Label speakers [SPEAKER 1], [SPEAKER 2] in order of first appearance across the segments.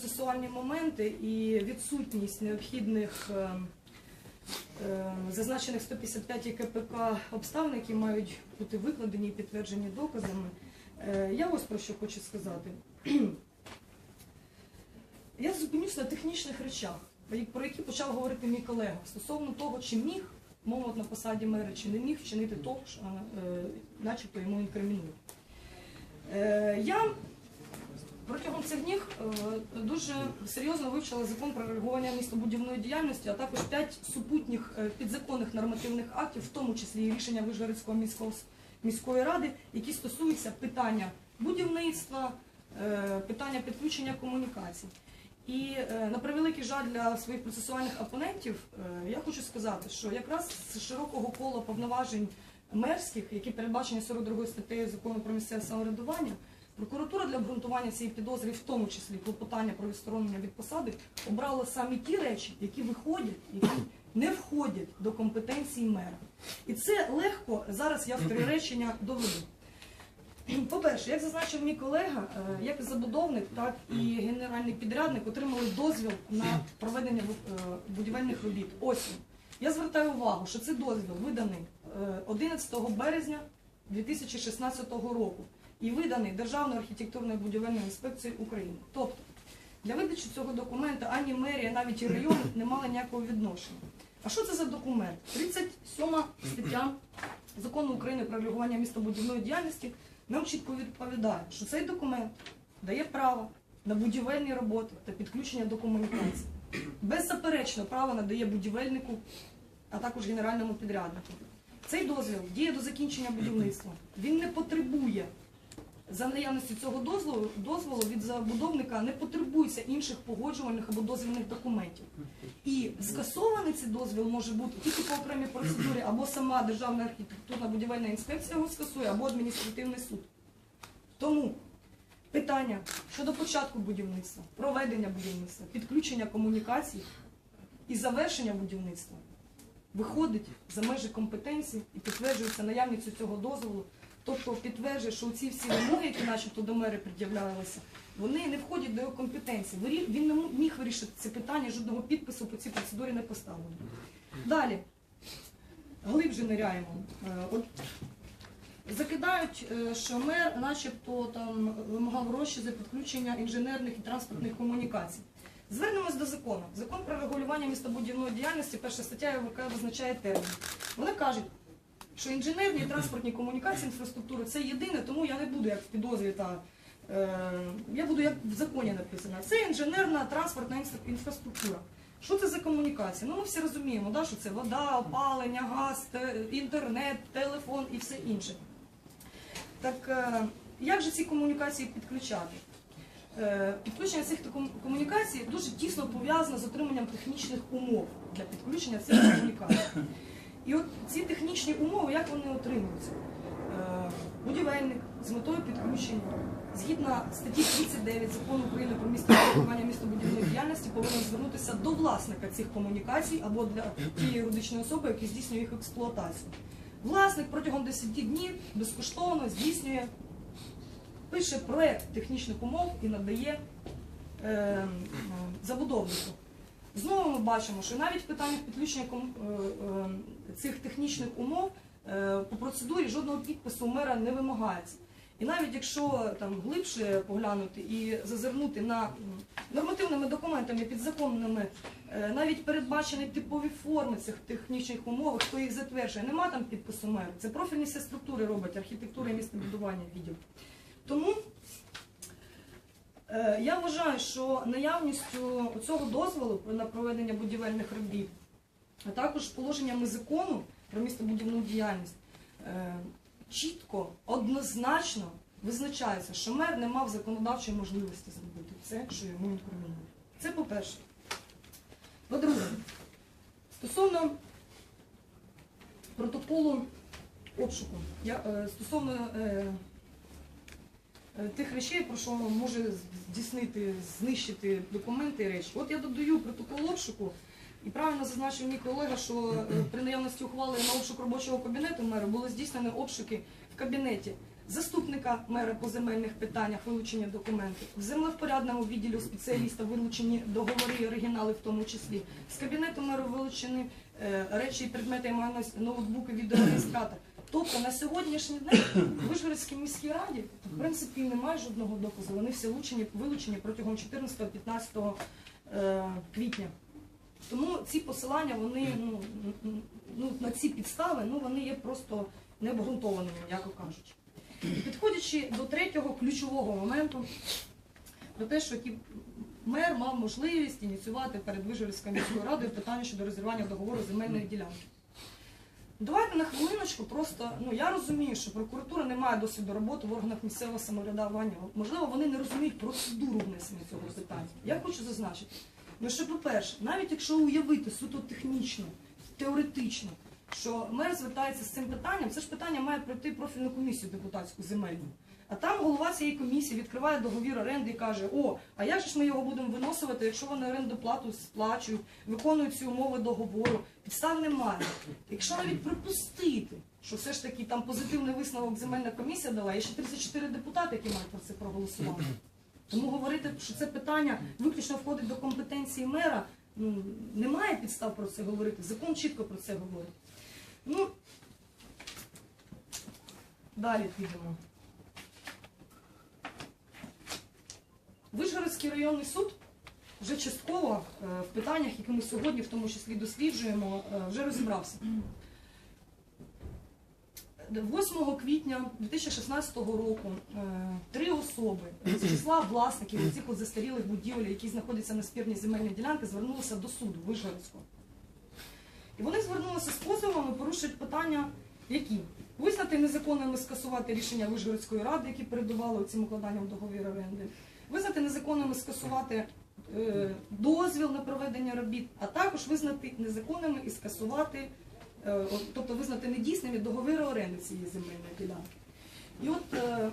[SPEAKER 1] процесуальні моменти і відсутність необхідних е, е, зазначених 155 КПК обставин, які мають бути викладені і підтверджені доказами. Е, Я ось про що хочу сказати. Я зупинюсь на технічних речах, про які почав говорити мій колега стосовно того, чи міг молод на посаді мера, чи не міг вчинити то, що е, начебто йому інкримінують. Е, Я протягом цих днів е, дуже серйозно вивчила закон про регулювання містобудівної діяльності, а також п'ять супутніх е, підзаконних нормативних актів, в тому числі і рішення Вишгородського міського міської ради, які стосуються питання будівництва, е, питання підключення комунікацій. І на превеликий жаль для своїх процесуальних опонентів, я хочу сказати, що якраз з широкого кола повноважень мерських, які передбачені 42 статтею закону про місцеве самоврядування, прокуратура для обґрунтування цієї підозри, в тому числі клопотання про відсторонення від посади, обрала саме ті речі, які виходять, які не входять до компетенції мера. І це легко зараз я в три речення доведу. По-перше, як зазначив мій колега, е, як забудовник, так і генеральний підрядник отримали дозвіл на проведення е, будівельних робіт. Осінь. Я звертаю увагу, що цей дозвіл виданий е, 11 березня 2016 року і виданий Державною архітектурною будівельною інспекцією України. Тобто для видачі цього документа ані мерія, навіть і район не мали ніякого відношення. А що це за документ? 37 стаття закону України про регулювання містобудівної діяльності нам чітко відповідає, що цей документ дає право на будівельні роботи та підключення до комунікацій. Беззаперечно право надає будівельнику, а також генеральному підряднику. Цей дозвіл діє до закінчення будівництва. Він не потребує за наявності цього дозволу, дозволу від забудовника не потребується інших погоджувальних або дозвільних документів. І скасований цей дозвіл може бути тільки по окремій процедурі, або сама Державна архітектурна будівельна інспекція його скасує, або адміністративний суд. Тому питання щодо початку будівництва, проведення будівництва, підключення комунікацій і завершення будівництва виходить за межі компетенції і підтверджується наявністю цього дозволу. Тобто підтверджує, що ці всі вимоги, які начебто до мери пред'являлися, вони не входять до його компетенції. Він не міг вирішити це питання, жодного підпису по цій процедурі не поставлено. Далі, глибше ниряємо. Е, От закидають, е, що мер начебто там вимагав гроші за підключення інженерних і транспортних комунікацій. Звернемось до закону. Закон про регулювання містобудівної діяльності, перша стаття, яка визначає термін. Вони кажуть, що інженерні транспортні комунікації, інфраструктури це єдине, тому я не буду як в підозрі та е, я буду як в законі написано. Це інженерна транспортна інфраструктура. Що це за комунікації? Ну ми всі розуміємо, да, що це вода, опалення, газ, те- інтернет, телефон і все інше. Так е, як же ці комунікації підключати? Е, Підключення цих комунікацій дуже тісно пов'язано з отриманням технічних умов для підключення цих комунікацій. І от ці технічні умови, як вони отримуються? Е, Будівельник з метою підключення, згідно статті 39 закону України про містобудування містобудівної діяльності, повинен звернутися до власника цих комунікацій або для тієї юридичної особи, яка здійснює їх експлуатацію. Власник протягом 10 днів безкоштовно здійснює, пише проект технічних умов і надає е, е, забудовнику. Знову ми бачимо, що навіть в питаннях підключення е, е, цих технічних умов е, по процедурі жодного підпису мера не вимагається. І навіть якщо там глибше поглянути і зазирнути на нормативними документами підзаконними, е, навіть передбачені типові форми цих технічних умов, хто їх затверджує, нема там підпису мера. Це профільні всі структури роблять, архітектура і містобудування відділ. Тому Е, Я вважаю, що наявністю цього дозволу на проведення будівельних робіт, а також положеннями закону про містобудівну діяльність, е, чітко, однозначно визначається, що мер не мав законодавчої можливості зробити це, що йому інкримінують. Це по-перше. По-друге, стосовно протоколу обшуку, я, е, стосовно е, е, тих речей, про що може здійснити, знищити документи і речі. От я додаю протокол обшуку, і правильно зазначив мій колега, що е, при наявності ухвали на обшук робочого кабінету мера були здійснені обшуки в кабінеті заступника мера по земельних питаннях, вилучені документи, в землевпорядному відділі спеціаліста вилучені договори і оригінали, в тому числі. З кабінету мера вилучені е, речі і предмети і майно, ноутбуки, відеореєстратор. Тобто на сьогоднішній день в Вишгородській міській раді в принципі немає жодного доказу. Вони всі вилучені, вилучені протягом 14-15 е, квітня. Тому ці посилання, вони ну, ну, на ці підстави, ну вони є просто необґрунтованими, м'яко кажучи. Підходячи до третього ключового моменту, про те, що мер мав можливість ініціювати перед Вижгородською міською радою питання щодо розірвання договору земельної ділянки. Давайте на хвилиночку просто, ну я розумію, що прокуратура не має досвіду роботи в органах місцевого самоврядування. Можливо, вони не розуміють процедуру внесення цього питання. Я хочу зазначити, що, по-перше, навіть якщо уявити суто технічно, теоретично, що мер звертається з цим питанням, це ж питання має пройти профільну комісію депутатську земельну. А там голова цієї комісії відкриває договір оренди і каже: О, а як же ж ми його будемо виносувати, якщо вони оренду плату сплачують, виконують ці умови договору? Підстав немає. Якщо навіть припустити, що все ж таки там позитивний висновок земельна комісія дала, є ще 34 депутати, які мають про це проголосувати. Тому говорити, що це питання виключно входить до компетенції мера, ну немає підстав про це говорити. Закон чітко про це говорить. Ну далі підемо. Вишгородський районний суд вже частково е, в питаннях, які ми сьогодні в тому числі досліджуємо, е, вже розібрався. 8 квітня 2016 року е, три особи з числа власників цих застарілих будівель, які знаходяться на спірній земельній ділянці, звернулися до суду Вишгородського. І вони звернулися з позовами, порушують питання, які визнати незаконними скасувати рішення Вишгородської ради, які передували цим укладанням договіру оренди, визнати незаконними скасувати е, дозвіл на проведення робіт, а також визнати незаконними і скасувати, тобто визнати недійсними договори оренди цієї земельної ділянки. І от е,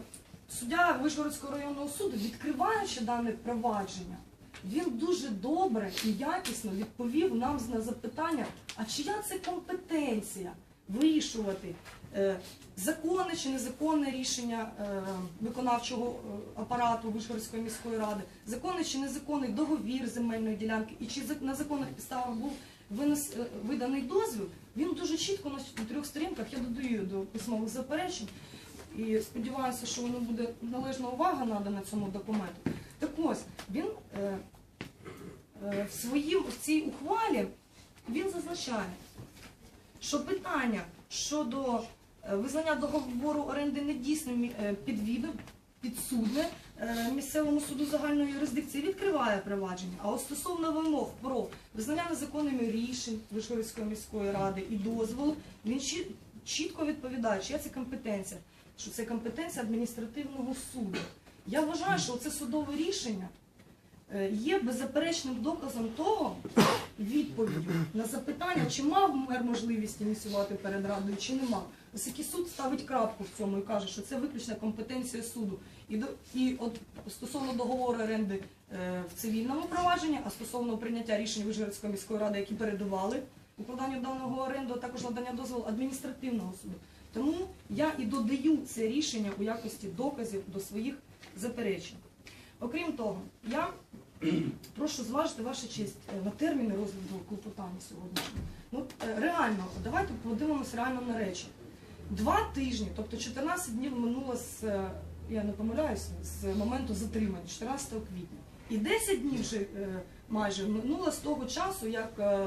[SPEAKER 1] суддя Вишгородського районного суду, відкриваючи дане провадження, він дуже добре і якісно відповів нам на запитання, а чия це компетенція вирішувати е, законне чи незаконне рішення е, виконавчого е, апарату Вишгородської міської ради, законний чи незаконний договір земельної ділянки, і чи на законних підставах був винес, е, виданий дозвіл, він дуже чітко на трьох сторінках, я додаю до письмових заперечень, і сподіваюся, що воно буде належна увага надана цьому документу. Так ось, він е, е, в, своїм, в цій ухвалі він зазначає, що питання щодо е, визнання договору оренди недійсним е, підвідом, підсудне е, місцевому суду загальної юрисдикції відкриває провадження. А от стосовно вимог про визнання незаконними рішень Вишгородської міської ради і дозволу, він чі- чітко відповідає, чия це компетенція, що це компетенція адміністративного суду. Я вважаю, що це судове рішення є беззаперечним доказом того, відповіддю на запитання, чи мав мер можливість ініціювати перед радою, чи не мав. Оскільки суд ставить крапку в цьому і каже, що це виключна компетенція суду. І, до, і от стосовно договору оренди е, в цивільному провадженні, а стосовно прийняття рішень Вишгородської міської ради, які передували укладанню даного оренду, а також надання дозволу адміністративного суду. Тому я і додаю це рішення у якості доказів до своїх заперечень. Окрім того, я прошу зважити ваша честь е, на терміни розгляду клопотання сьогоднішнього. Ну, е, реально, давайте подивимося реально на речі. Два тижні, тобто 14 днів минуло з, е, я не помиляюся, з моменту затримання, 14 квітня. І 10 днів вже майже минуло з того часу, як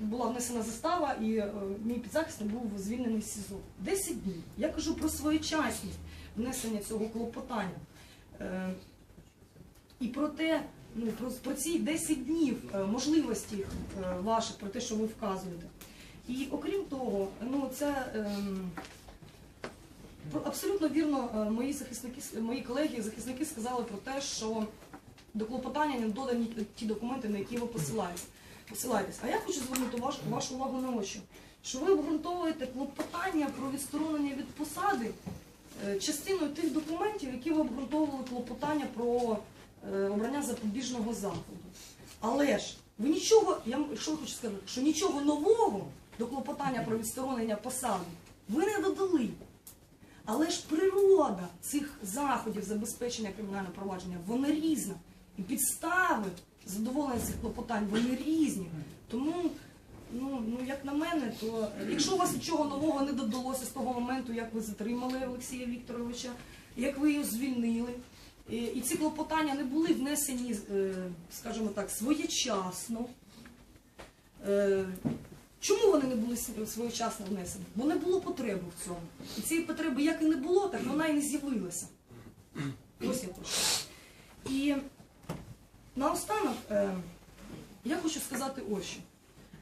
[SPEAKER 1] була внесена застава і мій підзахисник був звільнений з СІЗО. 10 днів. Я кажу про своєчасність внесення цього клопотання. Е, І про те, ну, про, про ці 10 днів е, можливості е, ваших, про те, що ви вказуєте. І окрім того, ну це ем, абсолютно вірно мої захисники, мої колеги, захисники сказали про те, що до клопотання не додані ті документи, на які ви посилаєтесь. А я хочу звернути вашу, вашу увагу на очі, що ви обґрунтовуєте клопотання про відсторонення від посади частиною тих документів, які ви обґрунтовували клопотання про е, обрання запобіжного заходу. Але ж ви нічого, я що хочу сказати, що нічого нового до клопотання про відсторонення посади ви не додали. Але ж природа цих заходів забезпечення кримінального провадження, вона різна. І підстави задоволення цих клопотань, вони різні. Тому, ну, ну як на мене, то якщо у вас нічого нового не додалося з того моменту, як ви затримали Олексія Вікторовича, як ви його звільнили, і, і ці клопотання не були внесені, е, скажімо так, своєчасно. Е, Чому вони не були своєчасно внесені? Бо не було потреби в цьому. І цієї потреби як і не було, так вона і не з'явилася. Ось я прошу. І наостанок е, я хочу сказати ось що.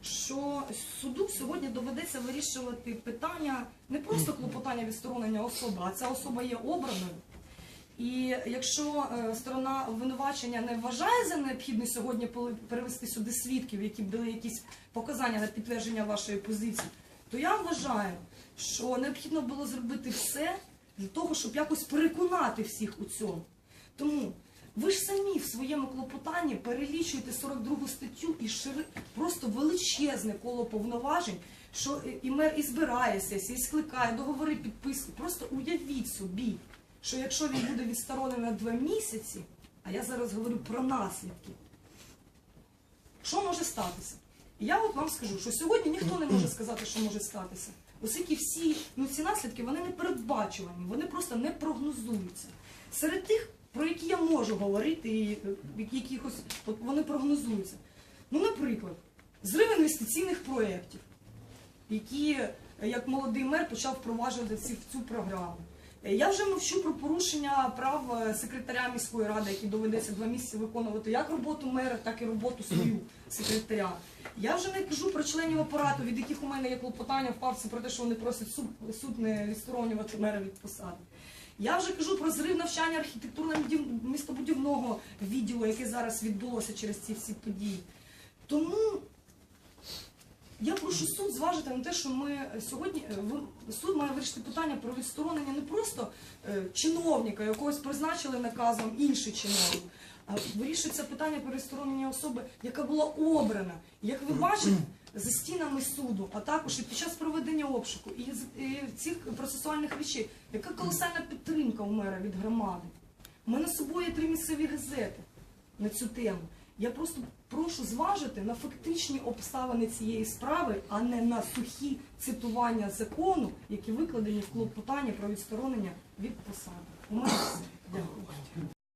[SPEAKER 1] Що суду сьогодні доведеться вирішувати питання не просто клопотання відсторонення особи, а ця особа є обраною. І якщо е, сторона обвинувачення не вважає за необхідне сьогодні перевести сюди свідків, які б дали якісь показання на підтвердження вашої позиції, то я вважаю, що необхідно було зробити все для того, щоб якось переконати всіх у цьому. Тому ви ж самі в своєму клопотанні перелічуєте 42 статтю і шири просто величезне коло повноважень, що і- мер і збирає сесії, і скликає, договори підписує. Просто уявіть собі, що якщо він буде відсторонений на два місяці, а я зараз говорю про наслідки, що може статися? І я от вам скажу, що сьогодні ніхто не може сказати, що може статися. Оскільки всі ну, ці наслідки вони не передбачувані, вони просто не прогнозуються. Серед тих, про які я можу говорити, і е, якихось от вони прогнозуються. Ну, наприклад, зрив інвестиційних проєктів, які, е, як молодий мер, почав впроваджувати в цю програму. Е, Я вже мовчу про порушення прав секретаря міської ради, який доведеться два місяці виконувати як роботу мера, так і роботу свою секретаря. Я вже не кажу про членів апарату, від яких у мене є клопотання в папці про те, що вони просять суд, суд не відсторонювати мера від посади. Я вже кажу про зрив навчання архітектурно-містобудівного відділу, яке зараз відбулося через ці всі події. Тому я прошу суд зважити на те, що ми сьогодні е, суд має вирішити питання про відсторонення не просто е, чиновника, якогось призначили наказом інший чиновник, а вирішується питання про відсторонення особи, яка була обрана. Як ви бачите, за стінами суду, а також і під час проведення обшуку і, і цих процесуальних речей, яка колосальна підтримка у мера від громади. У мене з собою три місцеві газети на цю тему. Я просто прошу зважити на фактичні обставини цієї справи, а не на сухі цитування закону, які викладені в клопотанні про відсторонення від посади. У мене все. Дякую.